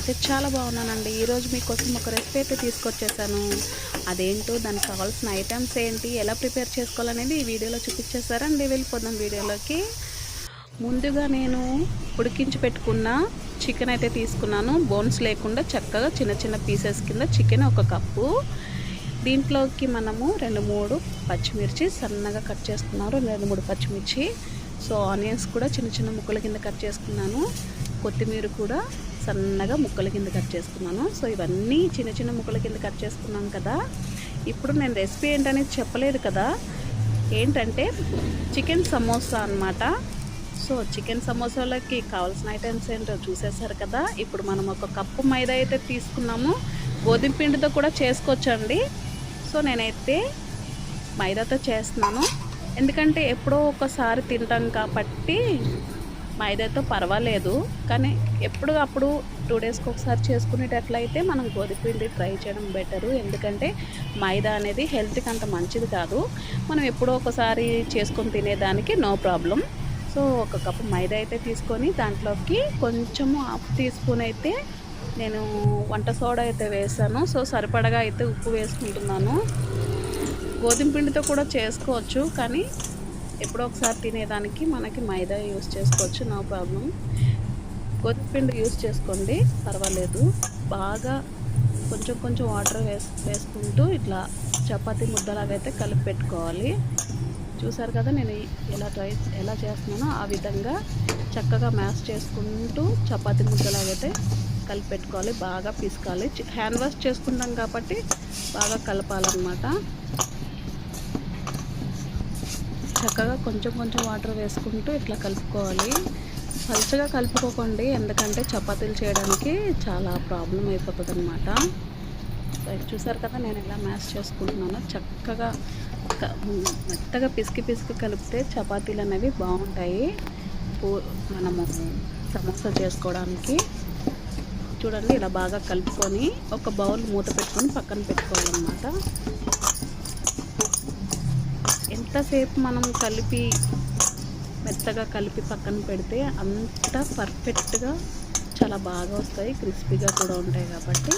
నేనైతే చాలా బాగున్నానండి. ఈరోజు మీకోసం ఒక రెసిపీ అయితే తీసుకొచ్చేసాను. అదేంటో దానికి కావాల్సిన ఐటమ్స్ ఏంటి ఎలా ప్రిపేర్ చేసుకోవాలనేది ఈ వీడియోలో చూపించేసారండి వెళ్ళిపోదాం వీడియోలోకి. ముందుగా నేను ఉడికించి పెట్టుకున్న చికెన్ అయితే తీసుకున్నాను. బోన్స్ లేకుండా చక్కగా చిన్న చిన్న పీసెస్ కింద చికెన్ ఒక కప్పు. దీంట్లోకి మనము రెండు మూడు పచ్చిమిర్చి సన్నగా కట్ చేసుకున్నారు రెండు మూడు పచ్చిమిర్చి. సో ఆనియన్స్ కూడా చిన్న చిన్న ముక్కల కింద కట్ చేసుకున్నాను. కొత్తిమీర కూడా సన్నగా ముక్కల కింద కట్ చేసుకున్నాను. సో ఇవన్నీ చిన్న చిన్న ముక్కల కింద కట్ చేసుకున్నాను కదా. ఇప్పుడు నేను రెసిపీ ఏంటనేది చెప్పలేదు కదా. ఏంటంటే చికెన్ సమోసా అనమాట సో చికెన్ సమోసాలకి కావాల్సిన ఐటమ్స్ ఏంటో చూసేసారు కదా. ఇప్పుడు మనం ఒక కప్పు మైదా అయితే తీసుకున్నాము. గోధుమ పిండితో కూడా చేసుకోవచ్చండి. సో నేనైతే మైదాతో చేస్తున్నాను. ఎందుకంటే ఎప్పుడో ఒకసారి తింటాం కాబట్టి మైదాతో పర్వాలేదు. కానీ ఎప్పుడు అప్పుడు టూ డేస్కి ఒకసారి చేసుకునేటట్లయితే మనం గోధుమపిండి ట్రై చేయడం బెటరు. ఎందుకంటే మైదా అనేది హెల్త్కి అంత మంచిది కాదు. మనం ఎప్పుడో ఒకసారి చేసుకొని తినేదానికి నో ప్రాబ్లం సో ఒక కప్పు మైదా అయితే తీసుకొని దాంట్లోకి కొంచెము హాఫ్ టీ స్పూన్ అయితే నేను వంట సోడా అయితే వేసాను. సో సరిపడగా అయితే ఉప్పు వేసుకుంటున్నాను. గోధుమ పిండితో కూడా చేసుకోవచ్చు. కానీ ఎప్పుడో ఒకసారి తినేదానికి మనకి మైదా యూస్ చేసుకోవచ్చు నో ప్రాబ్లం. గోధుమ యూస్ చేసుకోండి పర్వాలేదు. బాగా కొంచెం కొంచెం వాటర్ వేస్ వేసుకుంటూ ఇట్లా చపాతి ముద్దలాగా అయితే కలిపి పెట్టుకోవాలి. చూసారు కదా నేను ఎలా ట్రై ఎలా చేస్తున్నానో? ఆ విధంగా చక్కగా మ్యాష్ చేసుకుంటూ చపాతీ ముద్దలాగైతే కలిపి పెట్టుకోవాలి బాగా పిసకాలి. హ్యాండ్ వాష్ చేసుకుంటాం కాబట్టి బాగా కలపాలన్నమాట. చక్కగా కొంచెం కొంచెం వాటర్ వేసుకుంటూ ఇట్లా కలుపుకోవాలి. పలుచగా కలుపుకోకండి ఎందుకంటే చపాతీలు చేయడానికి చాలా ప్రాబ్లం అయిపోతుంది అనమాట చూసారు కదా నేను ఎలా మ్యాష్ చేసుకుంటున్నాను. చక్కగా మెత్తగా పిసికి పిసికి కలిపితే చపాతీలు అనేవి బాగుంటాయి. మనము సమోసా చేసుకోవడానికి. చూడండి ఇలా బాగా కలుపుకొని ఒక బౌల్ మూత పెట్టుకొని పక్కన పెట్టుకోవాలన్నమాట. ఎంతసేపు మనం కలిపి మెత్తగా కలిపి పక్కన పెడితే అంత పర్ఫెక్ట్గా చాలా బాగా వస్తాయి క్రిస్పీగా కూడా ఉంటాయి కాబట్టి.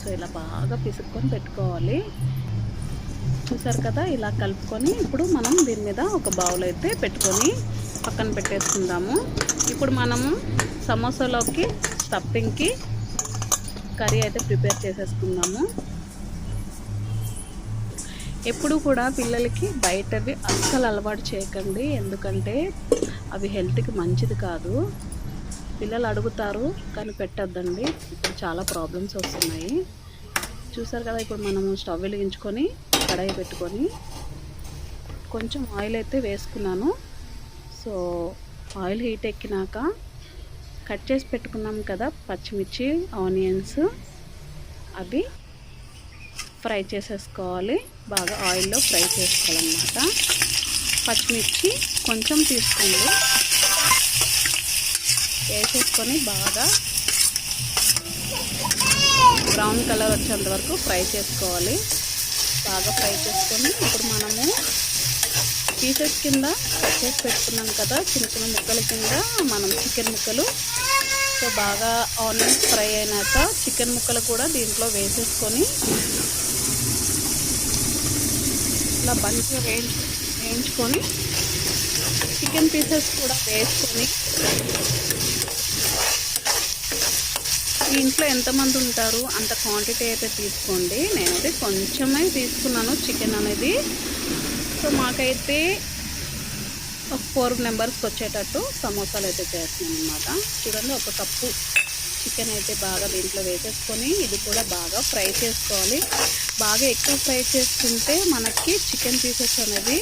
సో ఇలా బాగా పిసుక్కొని పెట్టుకోవాలి. చూసారు కదా ఇలా కలుపుకొని ఇప్పుడు మనం దీని మీద ఒక బౌల్ అయితే పెట్టుకొని పక్కన పెట్టేసుకుందాము. ఇప్పుడు మనము సమోసాలోకి స్టఫింగ్కి కర్రీ అయితే ప్రిపేర్ చేసేసుకుందాము. ఎప్పుడు కూడా పిల్లలకి బయటవి అస్సలు అలవాటు చేయకండి. ఎందుకంటే అవి హెల్త్కి మంచిది కాదు. పిల్లలు అడుగుతారు కానీ పెట్టద్దండి. ఇప్పుడు చాలా ప్రాబ్లమ్స్ వస్తున్నాయి. చూసారు కదా ఇప్పుడు మనము స్టవ్ వెలిగించుకొని కడాయి పెట్టుకొని కొంచెం ఆయిల్ అయితే వేసుకున్నాను. సో ఆయిల్ హీట్ ఎక్కినాక కట్ చేసి పెట్టుకున్నాం కదా పచ్చిమిర్చి ఆనియన్స్ అవి ఫ్రై చేసేసుకోవాలి. బాగా ఆయిల్లో ఫ్రై చేసుకోవాలన్నమాట. పచ్చిమిర్చి కొంచెం తీసుకోండి. వేసేసుకొని బాగా బ్రౌన్ కలర్ వచ్చేంత వరకు ఫ్రై చేసుకోవాలి. బాగా ఫ్రై చేసుకొని ఇప్పుడు మనము పీసెస్ కింద కట్ చేసి పెట్టుకున్నాం కదా చిన్న చిన్న ముక్కల కింద మనం చికెన్ ముక్కలు. సో బాగా ఆనియన్స్ ఫ్రై అయినాక చికెన్ ముక్కలు కూడా దీంట్లో వేసేసుకొని ఇట్లా మంచిగా వేయించు వేయించుకొని చికెన్ పీసెస్ కూడా వేసుకొని మీ ఇంట్లో ఎంతమంది ఉంటారు అంత క్వాంటిటీ అయితే తీసుకోండి. నేనైతే కొంచెమే తీసుకున్నాను చికెన్ అనేది. సో మాకైతే ఒక ఫోర్ మెంబర్స్కి వచ్చేటట్టు సమోసాలు అయితే చేస్తున్నాను అనమాట చూడండి ఒక కప్పు చికెన్ అయితే బాగా దీంట్లో వేసేసుకొని ఇది కూడా బాగా ఫ్రై చేసుకోవాలి. బాగా ఎక్కువ ఫ్రై చేసుకుంటే మనకి చికెన్ పీసెస్ అనేది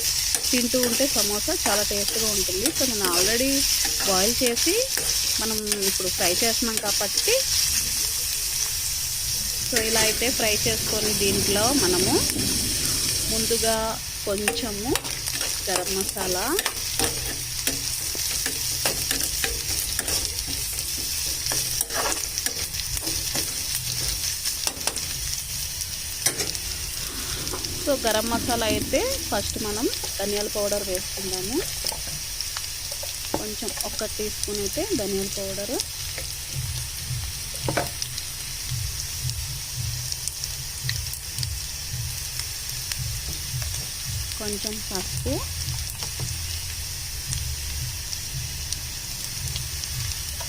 తింటూ ఉంటే సమోసా చాలా టేస్ట్గా ఉంటుంది. సో నేను ఆల్రెడీ బాయిల్ చేసి మనం ఇప్పుడు ఫ్రై చేస్తున్నాం కాబట్టి సో ఇలా అయితే ఫ్రై చేసుకొని దీంట్లో మనము ముందుగా కొంచెము గరం మసాలా సో గరం మసాలా అయితే ఫస్ట్ మనం ధనియాల పౌడర్ వేసుకుందాము. కొంచెం ఒక్క టీ స్పూన్ అయితే ధనియాల పౌడరు. కొంచెం పసుపు.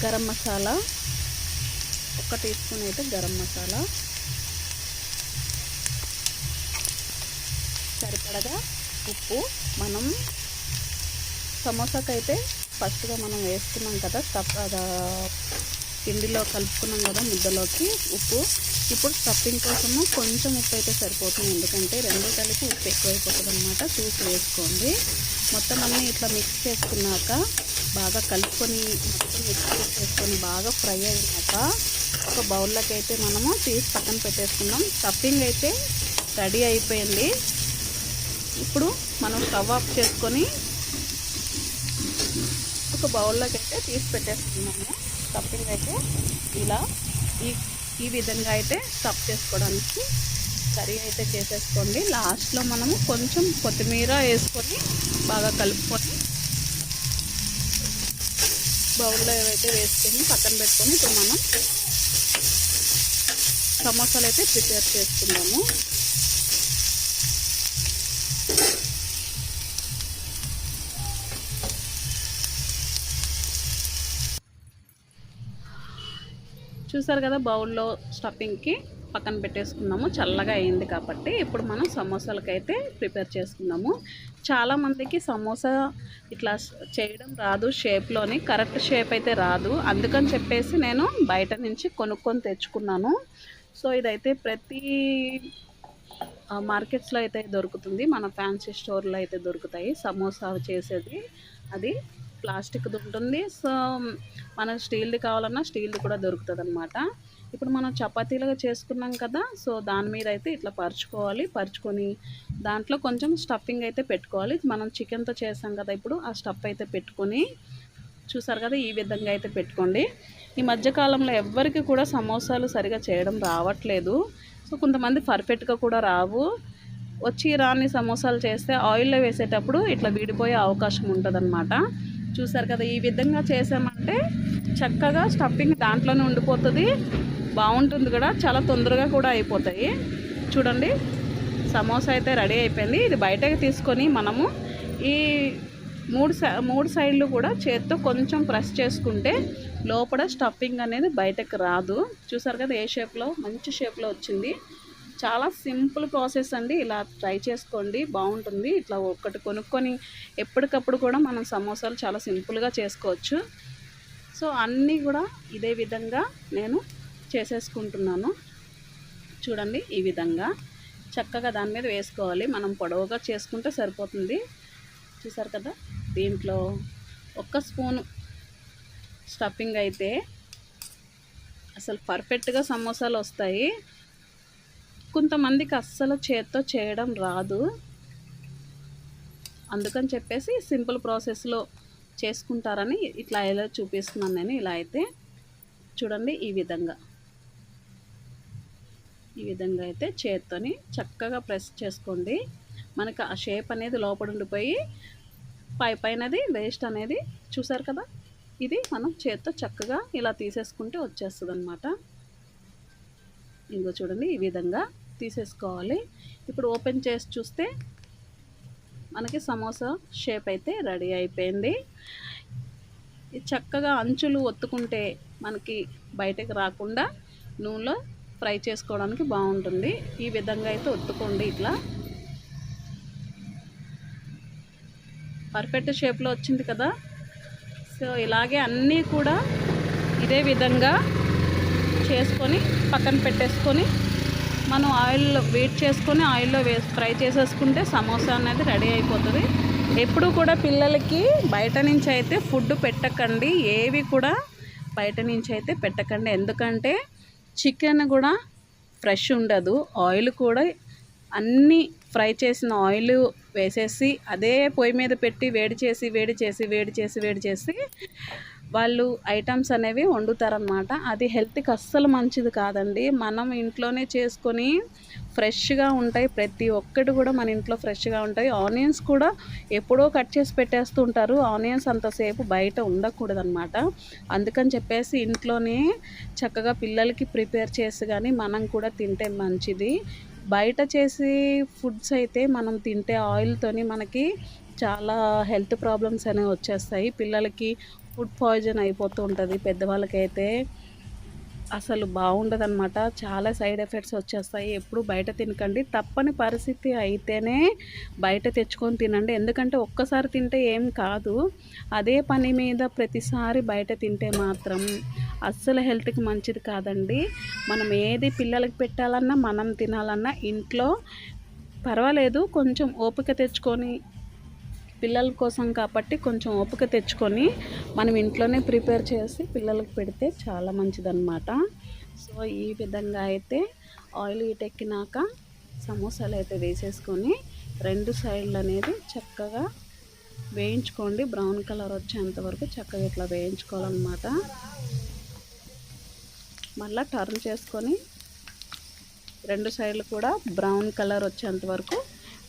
గరం మసాలా. ఒక టీ స్పూన్ అయితే గరం మసాలా. సరిపడగా ఉప్పు మనం సమోసాకైతే ఫస్ట్గా మనం వేసుకున్నాం కదా స్టఫ్ పిండిలో కలుపుకున్నాం కదా ముద్దలోకి ఉప్పు. ఇప్పుడు స్టఫింగ్ కోసము కొంచెం ఉప్పు అయితే సరిపోతుంది ఎందుకంటే రెండు కలిపి ఉప్పు ఎక్కువైపోతుంది అనమాట చూసి వేసుకోండి. మొత్తం అన్నీ ఇట్లా మిక్స్ చేసుకున్నాక బాగా కలుపుకొని మొత్తం మిక్స్ చేసుకొని బాగా ఫ్రై అయినాక ఒక బౌల్లోకి అయితే మనము తీసి పక్కన పెట్టేసుకున్నాం. స్టఫింగ్ అయితే రెడీ అయిపోయింది. ఇప్పుడు మనం స్టవ్ ఆఫ్ చేసుకొని ఒక బౌల్లోకి అయితే తీసి పెట్టేసుకున్నాము స్టఫింగ్ అయితే ఇలా ఈ ఈ విధంగా అయితే స్టఫ్ చేసుకోవడానికి కర్రీ అయితే చేసేసుకోండి. లాస్ట్లో మనము కొంచెం కొత్తిమీర వేసుకొని బాగా కలుపుకొని బౌల్లో ఏవైతే వేసుకొని పక్కన పెట్టుకొని ఇప్పుడు మనం సమోసాలు అయితే ప్రిపేర్ చేసుకుందాము. చూసారు కదా బౌల్లో స్టఫింగ్కి పక్కన పెట్టేసుకున్నాము. చల్లగా అయింది కాబట్టి ఇప్పుడు మనం సమోసాలకైతే ప్రిపేర్ చేసుకున్నాము చాలామందికి సమోసా ఇట్లా చేయడం రాదు షేప్లోని కరెక్ట్ షేప్ అయితే రాదు. అందుకని చెప్పేసి నేను బయట నుంచి కొనుక్కొని తెచ్చుకున్నాను. సో ఇదైతే ప్రతి మార్కెట్స్లో అయితే దొరుకుతుంది. మన ఫ్యాన్సీ స్టోర్లో అయితే దొరుకుతాయి సమోసా చేసేది. అది ప్లాస్టిక్ది ఉంటుంది. సో మన స్టీల్ది కావాలన్నా స్టీల్ది కూడా దొరుకుతుంది అనమాట ఇప్పుడు మనం చపాతీలుగా చేసుకున్నాం కదా సో దాని మీద అయితే ఇట్లా పరుచుకోవాలి. పరుచుకొని దాంట్లో కొంచెం స్టఫింగ్ అయితే పెట్టుకోవాలి. మనం చికెన్తో చేసాం కదా ఇప్పుడు ఆ స్టఫ్ అయితే పెట్టుకొని చూసారు కదా ఈ విధంగా అయితే పెట్టుకోండి. ఈ మధ్యకాలంలో ఎవ్వరికి కూడా సమోసాలు సరిగా చేయడం రావట్లేదు. సో కొంతమంది పర్ఫెక్ట్గా కూడా రావు. వచ్చి రాని సమోసాలు చేస్తే ఆయిల్లో వేసేటప్పుడు ఇట్లా విడిపోయే అవకాశం ఉంటుంది చూసారు కదా ఈ విధంగా చేసామంటే చక్కగా స్టఫింగ్ దాంట్లోనే ఉండిపోతుంది. బాగుంటుంది కూడా చాలా తొందరగా కూడా అయిపోతాయి. చూడండి సమోసా అయితే రెడీ అయిపోయింది. ఇది బయటకు తీసుకొని మనము ఈ మూడు సై మూడు సైడ్లు కూడా చేత్తో కొంచెం ప్రెస్ చేసుకుంటే లోపల స్టఫింగ్ అనేది బయటకు రాదు. చూసారు కదా ఏ షేప్లో? మంచి షేప్లో వచ్చింది. చాలా సింపుల్ ప్రాసెస్ అండి. ఇలా ట్రై చేసుకోండి. బాగుంటుంది. ఇట్లా ఒక్కటి కొనుక్కొని ఎప్పటికప్పుడు కూడా మనం సమోసాలు చాలా సింపుల్గా చేసుకోవచ్చు. సో అన్నీ కూడా ఇదే విధంగా నేను చేసేసుకుంటున్నాను. చూడండి ఈ విధంగా. చక్కగా దాని మీద వేసుకోవాలి. మనం పొడవుగా చేసుకుంటే సరిపోతుంది. చూసారు కదా? దీంట్లో ఒక్క స్పూను స్టఫింగ్ అయితే అసలు పర్ఫెక్ట్గా సమోసాలు వస్తాయి. కొంతమందికి అస్సలు చేత్తో చేయడం రాదు. అందుకని చెప్పేసి సింపుల్ ప్రాసెస్లో చేసుకుంటారని ఇట్లా ఎలా చూపిస్తున్నాను నేను. ఇలా అయితే చూడండి ఈ విధంగా. ఈ విధంగా అయితే చేత్తోని చక్కగా ప్రెస్ చేసుకోండి. మనకు ఆ షేప్ అనేది లోపల ఉండిపోయి పై పైనది వేస్ట్ అనేది చూసారు కదా? ఇది మనం చేత్తో చక్కగా ఇలా తీసేసుకుంటే వచ్చేస్తుంది అనమాట ఇంకో చూడండి ఈ విధంగా తీసేసుకోవాలి. ఇప్పుడు ఓపెన్ చేసి చూస్తే మనకి సమోసా షేప్ అయితే రెడీ అయిపోయింది. చక్కగా అంచులు ఒత్తుకుంటే మనకి బయటకు రాకుండా నూనెలో ఫ్రై చేసుకోవడానికి బాగుంటుంది. ఈ విధంగా అయితే ఒత్తుకోండి ఇట్లా. పర్ఫెక్ట్ షేప్లో వచ్చింది కదా. సో ఇలాగే అన్నీ కూడా ఇదే విధంగా చేసుకొని పక్కన పెట్టేసుకొని మనం ఆయిల్ వేట్ చేసుకొని ఆయిల్లో వేసి ఫ్రై చేసేసుకుంటే సమోసా అనేది రెడీ అయిపోతుంది. ఎప్పుడు కూడా పిల్లలకి బయట నుంచి అయితే ఫుడ్ పెట్టకండి. ఏవి కూడా బయట నుంచి అయితే పెట్టకండి. ఎందుకంటే చికెన్ కూడా ఫ్రెష్ ఉండదు. ఆయిల్ కూడా అన్నీ ఫ్రై చేసిన ఆయిల్ వేసేసి అదే పొయ్యి మీద పెట్టి వేడి చేసి వేడి చేసి వేడి చేసి వేడి చేసి వాళ్ళు ఐటమ్స్ అనేవి వండుతారనమాట అది హెల్త్కి అస్సలు మంచిది కాదండి. మనం ఇంట్లోనే చేసుకొని ఫ్రెష్గా ఉంటాయి. ప్రతి ఒక్కటి కూడా మన ఇంట్లో ఫ్రెష్గా ఉంటాయి. ఆనియన్స్ కూడా ఎప్పుడో కట్ చేసి పెట్టేస్తూ ఉంటారు ఆనియన్స్ అంతసేపు బయట ఉండకూడదనమాట అందుకని చెప్పేసి ఇంట్లోనే చక్కగా పిల్లలకి ప్రిపేర్ చేసి కానీ మనం కూడా తింటే మంచిది. బయట చేసే ఫుడ్స్ అయితే మనం తింటే ఆయిల్తోని మనకి చాలా హెల్త్ ప్రాబ్లమ్స్ అనేవి వచ్చేస్తాయి. పిల్లలకి ఫుడ్ పాయిజన్ అయిపోతూ ఉంటుంది. పెద్దవాళ్ళకైతే అసలు బాగుండదు అనమాట చాలా సైడ్ ఎఫెక్ట్స్ వచ్చేస్తాయి. ఎప్పుడు బయట తినకండి. తప్పని పరిస్థితి అయితేనే బయట తెచ్చుకొని తినండి. ఎందుకంటే ఒక్కసారి తింటే ఏం కాదు. అదే పని మీద ప్రతిసారి బయట తింటే మాత్రం అస్సలు హెల్త్కి మంచిది కాదండి. మనం ఏది పిల్లలకి పెట్టాలన్నా మనం తినాలన్నా ఇంట్లో పర్వాలేదు. కొంచెం ఓపిక తెచ్చుకొని పిల్లల కోసం కాబట్టి కొంచెం ఓపిక తెచ్చుకొని మనం ఇంట్లోనే ప్రిపేర్ చేసి పిల్లలకు పెడితే చాలా మంచిదన్నమాట. సో ఈ విధంగా అయితే ఆయిల్ ఎక్కినాక సమోసాలు అయితే వేసేసుకొని రెండు సైడ్లు అనేది చక్కగా వేయించుకోండి. బ్రౌన్ కలర్ వచ్చేంత వరకు చక్కగా ఇట్లా వేయించుకోవాలన్నమాట. మళ్ళీ టర్న్ చేసుకొని రెండు సైడ్లు కూడా బ్రౌన్ కలర్ వచ్చేంత వరకు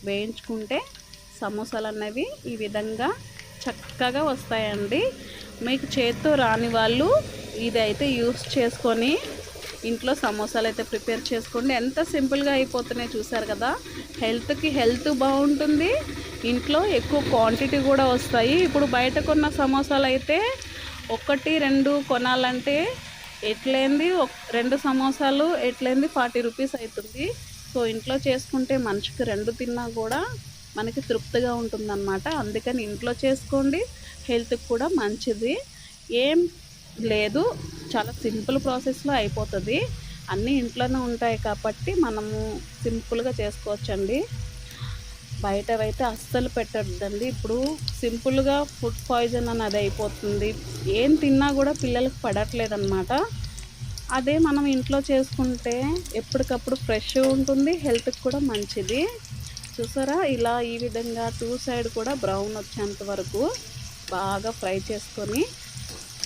వేయించుకుంటే సమోసాలు అనేవి ఈ విధంగా చక్కగా వస్తాయండి. మీకు చేత్తో రాని వాళ్ళు ఇదైతే యూస్ చేసుకొని ఇంట్లో సమోసాలు అయితే ప్రిపేర్ చేసుకోండి. ఎంత సింపుల్గా అయిపోతున్నాయి చూసారు కదా? హెల్త్కి హెల్త్ బాగుంటుంది. ఇంట్లో ఎక్కువ క్వాంటిటీ కూడా వస్తాయి. ఇప్పుడు బయట కొన్న సమోసాలు అయితే ఒకటి రెండు కొనాలంటే ఎట్లయింది రెండు సమోసాలు ఎట్లయింది ఫార్టీ రూపీస్ అవుతుంది సో ఇంట్లో చేసుకుంటే మనిషికి రెండు తిన్నా కూడా మనకి తృప్తిగా ఉంటుందన్నమాట. అందుకని ఇంట్లో చేసుకోండి. హెల్త్కి కూడా మంచిది. ఏం లేదు. చాలా సింపుల్ ప్రాసెస్లో అయిపోతుంది. అన్నీ ఇంట్లోనే ఉంటాయి కాబట్టి మనము సింపుల్గా చేసుకోవచ్చండి. బయటవైతే అస్సలు పెట్టద్దండి. ఇప్పుడు సింపుల్గా ఫుడ్ పాయిజన్ అది అయిపోతుంది. ఏం తిన్నా కూడా పిల్లలకు పడట్లేదు అనమాట అదే మనం ఇంట్లో చేసుకుంటే ఎప్పటికప్పుడు ఫ్రెష్ ఉంటుంది. హెల్త్కి కూడా మంచిది. చూసారా? ఇలా ఈ విధంగా టూ సైడ్ కూడా బ్రౌన్ వచ్చేంత వరకు బాగా ఫ్రై చేసుకొని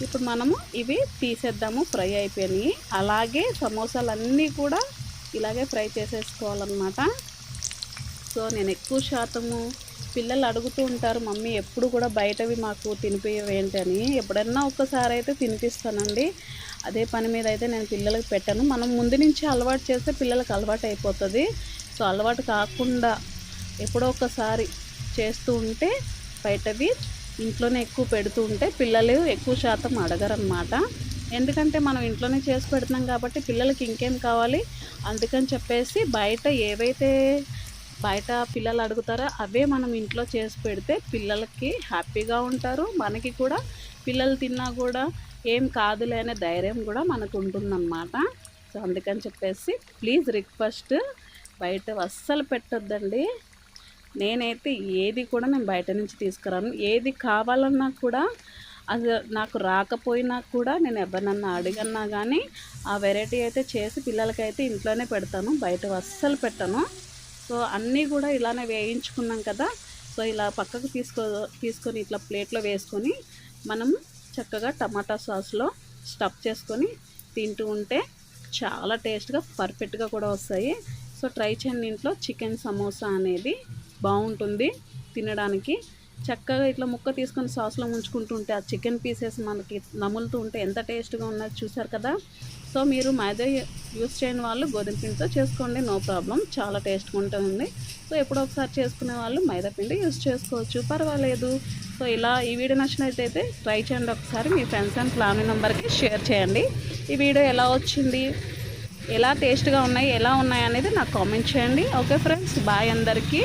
ఇప్పుడు మనము ఇవి తీసేద్దాము ఫ్రై అయిపోయినాయి. అలాగే సమోసాలు అన్నీ కూడా ఇలాగే ఫ్రై చేసేసుకోవాలన్నమాట. సో నేను ఎక్కువ శాతము పిల్లలు అడుగుతూ ఉంటారు మమ్మీ ఎప్పుడు కూడా బయటవి మాకు తినిపించవేంటి ఎప్పుడన్నా ఒక్కసారి అయితే తినిపిస్తానండి. అదే పని మీద అయితే నేను పిల్లలకి పెట్టాను. మనం ముందు నుంచి అలవాటు చేస్తే పిల్లలకు అలవాటు అయిపోతుంది. సో అలవాటు కాకుండా ఎప్పుడో ఒకసారి చేస్తూ ఉంటే బయటవి ఇంట్లోనే ఎక్కువ పెడుతూ ఉంటే పిల్లలు ఎక్కువ శాతం అడగరన్నమాట. ఎందుకంటే మనం ఇంట్లోనే చేసి పెడుతున్నాం కాబట్టి పిల్లలకి ఇంకేం కావాలి? అందుకని చెప్పేసి బయట ఏవైతే బయట పిల్లలు అడుగుతారో అవే మనం ఇంట్లో చేసి పెడితే పిల్లలకి హ్యాపీగా ఉంటారు. మనకి కూడా పిల్లలు తిన్నా కూడా ఏం కాదులే అనే ధైర్యం కూడా మనకు ఉంటుందన్నమాట. సో అందుకని చెప్పేసి ప్లీజ్ రిక్వెస్ట్ బయట అస్సలు పెట్టొద్దండి. నేనైతే ఏది కూడా నేను బయట నుంచి తీసుకురాను. ఏది కావాలన్నా కూడా అది నాకు రాకపోయినా కూడా నేను ఎవరినన్నా అడిగన్నా కానీ ఆ వెరైటీ అయితే చేసి పిల్లలకైతే ఇంట్లోనే పెడతాను. బయట అస్సలు పెట్టను. సో అన్నీ కూడా ఇలానే వేయించుకున్నాం కదా. సో ఇలా పక్కకు తీసుకో తీసుకొని ఇట్లా ప్లేట్లో వేసుకొని మనం చక్కగా టమాటా సాస్లో స్టఫ్ చేసుకొని తింటూ ఉంటే చాలా టేస్ట్గా పర్ఫెక్ట్గా కూడా వస్తాయి. సో ట్రై చేయండి ఇంట్లో. చికెన్ సమోసా అనేది బాగుంటుంది తినడానికి. చక్కగా ఇట్లా ముక్క తీసుకొని సాస్లో ముంచుకుంటుంటే ఆ చికెన్ పీసెస్ మనకి నములుతూ ఉంటే ఎంత టేస్ట్గా ఉన్నది చూసారు కదా. సో మీరు మైదా యూస్ చేయని వాళ్ళు గోధుమ పిండితో చేసుకోండి నో ప్రాబ్లం. చాలా టేస్ట్గా ఉంటుంది. సో ఎప్పుడో ఒకసారి చేసుకునే వాళ్ళు మైదా పిండి యూస్ చేసుకోవచ్చు. పర్వాలేదు. సో ఇలా ఈ వీడియో నచ్చినట్టయితే ట్రై చేయండి ఒకసారి. మీ ఫ్రెండ్స్ అండ్ ఫ్యామిలీ నెంబర్కి షేర్ చేయండి. ఈ వీడియో ఎలా వచ్చింది? ఎలా టేస్ట్గా ఉన్నాయి? ఎలా ఉన్నాయి? అనేది నాకు కామెంట్ చేయండి. ఓకే ఫ్రెండ్స్ బాయ్ అందరికీ.